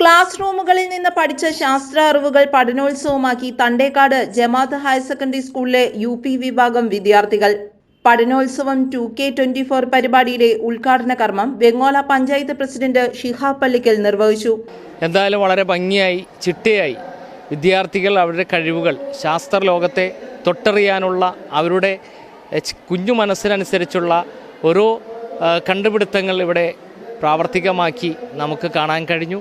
Class റൂമുകളിൽ നിന്ന് പഠിച്ച ശാസ്ത്ര അറിവുകൾ പഠനോത്സവമാക്കി തണ്ടേക്കാട് ജമാത്ത് ഹയർ സെക്കൻഡറി സ്കൂളിലെ യു പി വിഭാഗം വിദ്യാർത്ഥികൾ. പഠനോത്സവം ടു കെ ട്വന്റി ഫോർ പരിപാടിയിലെ ഉദ്ഘാടന കർമ്മം വെങ്ങോല പഞ്ചായത്ത് പ്രസിഡന്റ് ഷിഹാബ് പള്ളിക്കൽ നിർവഹിച്ചു. എന്തായാലും വളരെ ഭംഗിയായി ചിട്ടയായി വിദ്യാർത്ഥികൾ അവരുടെ കഴിവുകൾ ശാസ്ത്ര ലോകത്തെ തൊട്ടറിയാനുള്ള അവരുടെ കുഞ്ഞു മനസ്സിനനുസരിച്ചുള്ള ഓരോ കണ്ടുപിടുത്തങ്ങൾ ഇവിടെ പ്രാവർത്തികമാക്കി നമുക്ക് കാണാൻ കഴിഞ്ഞു.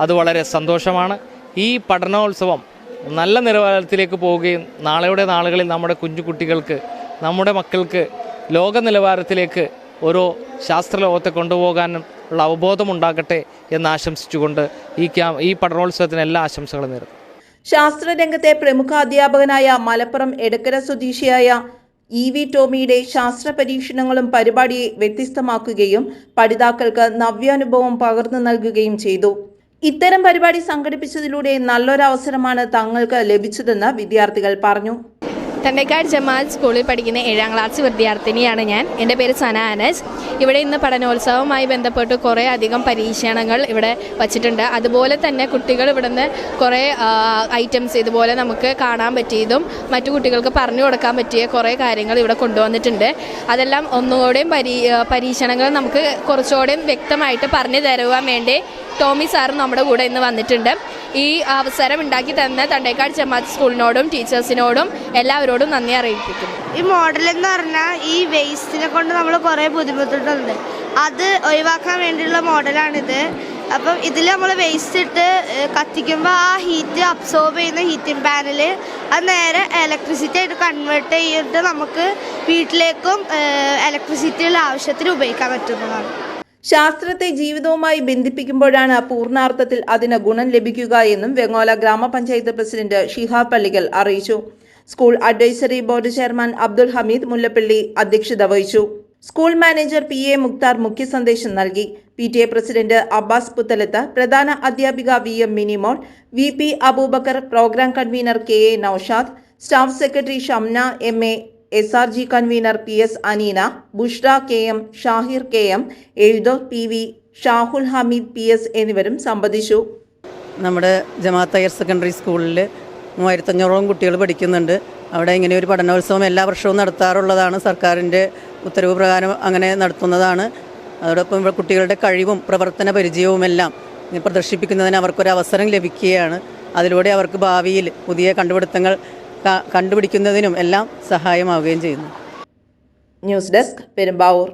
അത് വളരെ സന്തോഷമാണ്. ഈ പഠനോത്സവം നല്ല നിലവാരത്തിലേക്ക് പോവുകയും നാളെയുടെ നാളുകളിൽ നമ്മുടെ കുഞ്ഞു കുട്ടികൾക്ക് നമ്മുടെ മക്കൾക്ക് ലോക നിലവാരത്തിലേക്ക് ഓരോ ശാസ്ത്രലോകത്തെ കൊണ്ടുപോകാനും ഉള്ള അവബോധമുണ്ടാകട്ടെ എന്ന് ആശംസിച്ചുകൊണ്ട് ഈ ക്യാ ഈ പഠനോത്സവത്തിന് എല്ലാ ആശംസകളും നേരുന്നു. ശാസ്ത്രരംഗത്തെ പ്രമുഖ അധ്യാപകനായ മലപ്പുറം എടക്കര സ്വദേശിയായ ഇ വി ടോമിയുടെ ശാസ്ത്ര പരീക്ഷണങ്ങളും പരിപാടിയെ വ്യത്യസ്തമാക്കുകയും പഠിതാക്കൾക്ക് നവ്യാനുഭവം പകർന്നു നൽകുകയും ചെയ്തു. ഇത്തരം പരിപാടി സംഘടിപ്പിച്ചതിലൂടെ നല്ലൊരവസരമാണ് തങ്ങൾക്ക് ലഭിച്ചതെന്ന് വിദ്യാർത്ഥികൾ പറഞ്ഞു തണ്ടേക്കാട് ജമാഅത്ത് സ്കൂളിൽ പഠിക്കുന്ന ഏഴാം ക്ലാസ് വിദ്യാർത്ഥിനിയാണ് ഞാൻ. എന്റെ പേര് സന അനസ്. ഇവിടെ ഇന്ന് പഠനോത്സവവുമായി ബന്ധപ്പെട്ട് കുറേ അധികം പരീക്ഷണങ്ങൾ ഇവിടെ വച്ചിട്ടുണ്ട്. അതുപോലെ തന്നെ കുട്ടികൾ ഇവിടുന്ന് കുറേ ഐറ്റംസ് ഇതുപോലെ നമുക്ക് കാണാൻ പറ്റിയതും മറ്റു കുട്ടികൾക്ക് പറഞ്ഞു കൊടുക്കാൻ പറ്റിയ കുറേ കാര്യങ്ങൾ ഇവിടെ കൊണ്ടുവന്നിട്ടുണ്ട്. അതെല്ലാം ഒന്നുകൂടെയും പരീ പരീക്ഷണങ്ങൾ നമുക്ക് കുറച്ചുകൂടെയും വ്യക്തമായിട്ട് പറഞ്ഞു തരുവാൻ വേണ്ടി ടോമി സാർ നമ്മുടെ കൂടെ ഇന്ന് വന്നിട്ടുണ്ട്. ഈ അവസരം ഉണ്ടാക്കി തന്ന തണ്ടേക്കാട് ജമാഅത്ത് സ്കൂളിനോടും ടീച്ചേഴ്സിനോടും എല്ലാവരോടും നന്ദി അറിയിപ്പിക്കുന്നു. ഈ മോഡൽ എന്ന് പറഞ്ഞാൽ ഈ വേസ്റ്റിനെ കൊണ്ട് നമ്മൾ കുറേ ബുദ്ധിമുട്ടിട്ടുണ്ട്. അത് ഒഴിവാക്കാൻ വേണ്ടിയുള്ള മോഡലാണിത് അപ്പം ഇതിൽ നമ്മൾ വേസ്റ്റ് ഇട്ട് കത്തിക്കുമ്പോൾ ആ ഹീറ്റ് അബ്സോർബ് ചെയ്യുന്ന ഹീറ്റിംഗ് പാനൽ അത് നേരെ ഇലക്ട്രിസിറ്റി ആയിട്ട് കൺവേർട്ട് ചെയ്തിട്ട് നമുക്ക് വീട്ടിലേക്കും ഇലക്ട്രിസിറ്റിയുള്ള ആവശ്യത്തിന് ഉപയോഗിക്കാൻ പറ്റുന്നതാണ്. ശാസ്ത്രത്തെ ജീവിതവുമായി ബന്ധിപ്പിക്കുമ്പോഴാണ് പൂർണാർത്ഥത്തിൽ അതിന് ഗുണം ലഭിക്കുക എന്നും വെങ്ങോല ഗ്രാമപഞ്ചായത്ത് പ്രസിഡന്റ് ഷിഹാബ് പള്ളികൽ അറിയിച്ചു. School advisory board chairman Abdul Hameed Mullappally അധ്യക്ഷത വഹിച്ചു. School manager P A Mukthar മുഖ്യ സന്ദേശം നൽകി. P T A president Abbas Puthalath പ്രധാന അധ്യാപിക V M Minimol V P Aboobacker programme convener K A Noushad staff secretary Shamna M A S R G convener P S Aneena Bushra K M Shahir K M എഴുതോ P V Shahul Hameed P S എന്നിവരും സംബന്ധിച്ചു. നമ്മുടെ ജമാഅത്ത് higher secondary സ്കൂളിൽ മൂവായിരത്തഞ്ഞൂറോളം കുട്ടികൾ പഠിക്കുന്നുണ്ട്. അവിടെ ഇങ്ങനെ ഒരു പഠനോത്സവം എല്ലാ വർഷവും നടത്താറുള്ളതാണ്. സർക്കാരിന്റെ ഉത്തരവ് പ്രകാരം അങ്ങനെ നടത്തുന്നതാണ്. അതോടൊപ്പം ഇവിടെ കുട്ടികളുടെ കഴിവും പ്രവർത്തന പരിചയവുമെല്ലാം പ്രദർശിപ്പിക്കുന്നതിന് അവർക്കൊരു അവസരം ലഭിക്കുകയാണ്. അതിലൂടെ അവർക്ക് ഭാവിയിൽ പുതിയ കണ്ടുപിടുത്തങ്ങൾ കണ്ടുപിടിക്കുന്നതിനും എല്ലാം സഹായമാവുകയും ചെയ്യുന്നു. News desk Perumbavoor.